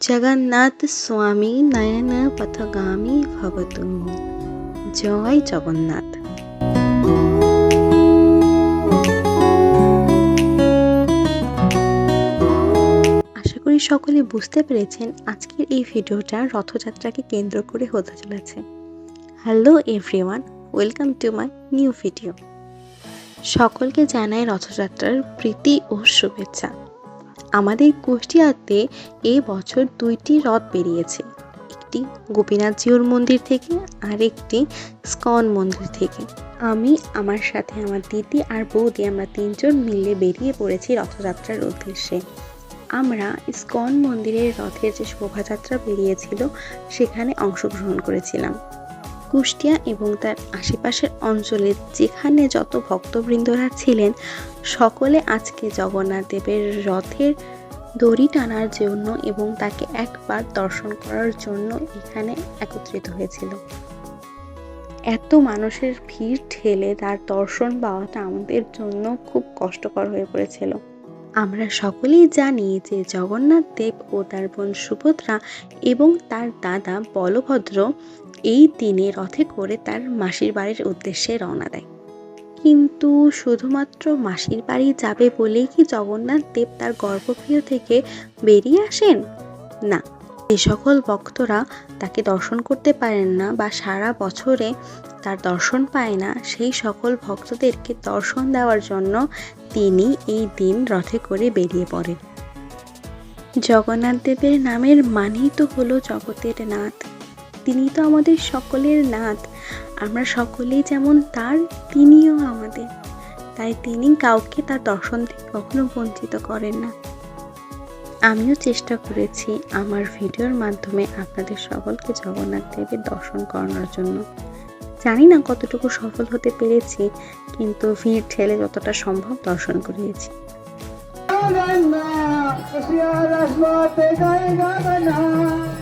জগন্নাথ স্বামী নয়ন পথগামী ভবতু। জয় জগন্নাথ। আশা করি সকলে বুঝতে পেরেছেন আজকের এই ভিডিওটা রথযাত্রাকে কেন্দ্র করে হতে চলেছে। Hello everyone, welcome to my new video. সকলকে জানাই রথযাত্রার প্রীতি ও শুভেচ্ছা। আমাদের কুষ্টিয়াতে এ বছর দুইটি রথ বেরিয়েছে। একটি গোপীনাথ জিউর মন্দির থেকে আর একটি স্কন মন্দির থেকে। আমি, আমার সাথে আমার দিদি আর বৌদি আমরা তিনজন মিলে বেরিয়ে পড়েছি রথযাত্রার উদ্দেশ্যে। আমরা ইস্কন মন্দিরের রথের যে শোভাযাত্রা বেরিয়েছিল, সেখানে অংশগ্রহণ করেছিলাম। কুষ্টিয়া এবং তার আশেপাশের অঞ্চলে যেখানে যত ভক্তবৃন্দরা ছিলেন, সকলে আজকে জগন্নাথ দেবের রথের দড়ি টানার জন্য এবং তাকে একবার দর্শন করার জন্য এখানে একত্রিত হয়েছিল। এত মানুষের ভিড় ঠেলে তার দর্শন পাওয়াটা আমাদের জন্য খুব কষ্টকর হয়ে পড়েছিল। আমরা সকলেই জানি যে জগন্নাথ দেব ও তার বোন সুভদ্রা এবং তার দাদা বলভদ্র এই দিনে রথে করে তার মাসির বাড়ির উদ্দেশ্যে রওনা দেয়। কিন্তু শুধুমাত্র মাসির বাড়ি যাবে বলেই কি জগন্নাথ দেব তার গর্ভগৃহ থেকে বেরিয়ে আসেন? না যে সকল ভক্তরা তাকে দর্শন করতে পারেন না বা সারা বছরে তার দর্শন পায় না। সেই সকল ভক্তদেরকে দর্শন দেওয়ার জন্য তিনি এই দিন রথে করে বেরিয়ে পড়েন। জগন্নাথ দেবের নামের মানেই তো হলো জগতের নাথ। তিনি তো আমাদের সকলের নাথ আমরা সকলেই যেমন তার তিনিও আমাদের তাই তিনি কাউকে তার দর্শন থেকে কখনো বঞ্চিত করেন না আমিও চেষ্টা করেছি আমার ভিডিওর মাধ্যমে আপনাদের সকলকে জগন্নাথ দেবের দর্শন করানোর জন্য জানি না কতটুকু সফল হতে পেরেছি কিন্তু ভিড় ঠেলে যতটা সম্ভব দর্শন করিয়েছি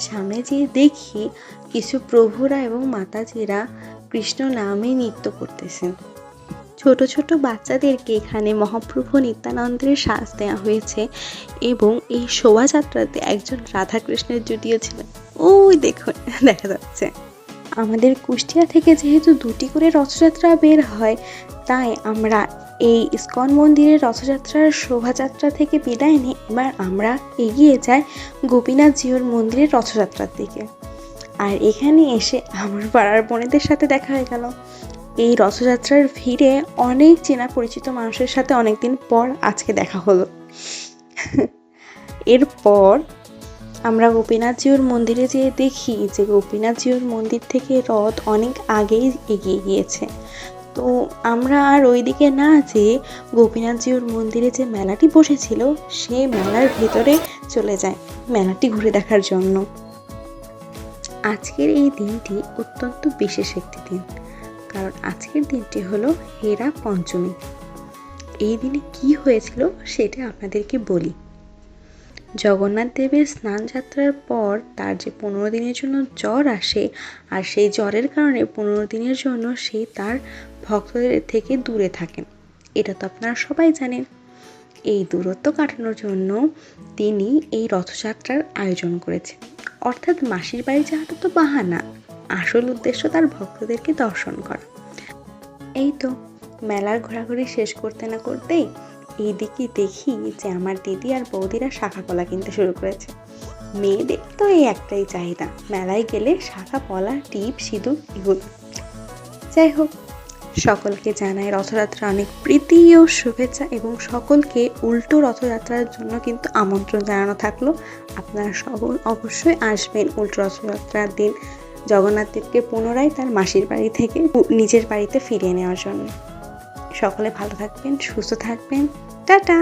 সামনে যেয়ে দেখি কিছু প্রভুরা এবং মাতাজিরা কৃষ্ণ নামে নৃত্য করতেছেন। ছোট ছোট বাচ্চাদেরকে এখানে মহাপ্রভু নিত্যানন্দের শ্বাস দেওয়া হয়েছে এবং এই শোভাযাত্রাতে একজন রাধাকৃষ্ণের জুটিও ছিলেন ওই দেখুন, দেখা যাচ্ছে। আমাদের কুষ্টিয়া থেকে যেহেতু দুটি করে রথযাত্রা বের হয়, তাই আমরা এই ইস্কন মন্দিরের রথযাত্রার শোভাযাত্রা থেকে বিদায় নিয়ে এবার আমরা এগিয়ে যাই গোপীনাথ জিউর মন্দিরের রথযাত্রার দিকে। আর এখানে এসে আমার পাড়ার বোনেদের সাথে দেখা হয়ে গেল। এই রথযাত্রার ভিড়ে অনেক চেনা পরিচিত মানুষের সাথে অনেকদিন পর আজকে দেখা হলো। এরপর আমরা গোপীনাথ জিউর মন্দিরে যেয়ে দেখি যে গোপীনাথ জিউর মন্দির থেকে রথ অনেক আগেই এগিয়ে গিয়েছে। তো আমরা আর ওইদিকে না যেয়ে গোপীনাথ জিউর মন্দিরে যে মেলাটি বসেছিল সেই মেলার ভেতরে চলে যায় মেলাটি ঘুরে দেখার জন্য। আজকের এই দিনটি অত্যন্ত বিশেষ একটি দিন, কারণ আজকের দিনটি হলো হেরা পঞ্চমী। এই দিনে কি হয়েছিল সেটা আপনাদেরকে বলি। জগন্নাথ দেবের স্নান যাত্রার পর তার যে পনেরো দিনের জন্য জ্বর আসে আর সেই জ্বরের কারণে পনেরো দিনের জন্য সে তার ভক্তদের থেকে দূরে থাকেন। এটা তো আপনারা সবাই জানেন। এই দূরত্ব কাটানোর জন্য তিনি এই রথযাত্রার আয়োজন করেছেন। অর্থাৎ মাসির বাড়ি যাওয়াটা তো বাহানা। আসল উদ্দেশ্য তার ভক্তদেরকে দর্শন করা। এই তো, মেলার ঘোরাঘুরি শেষ করতে না করতেই এইদিকে দেখি যে আমার দিদি আর বৌদিরা শাখা কলা কিনতে শুরু করেছে। মেয়েদের তো এই একটাই চাহিদা, মেলায় গেলে শাখা কলা টিপ, সিঁদুর এগুলো। যাই হোক, সকলকে জানাই রথযাত্রা অনেক প্রীতি ও শুভেচ্ছা এবং সকলকে উল্টো রথযাত্রার জন্য কিন্তু আমন্ত্রণ জানানো থাকল। আপনারা সকল অবশ্যই আসবেন উল্টো রথযাত্রার দিন জগন্নাথ দেবকে পুনরায় তার মাসির বাড়ি থেকে নিজের বাড়িতে ফিরিয়ে নেওয়ার জন্য। সকলে ভালো থাকবেন, সুস্থ থাকবেন। টাটা।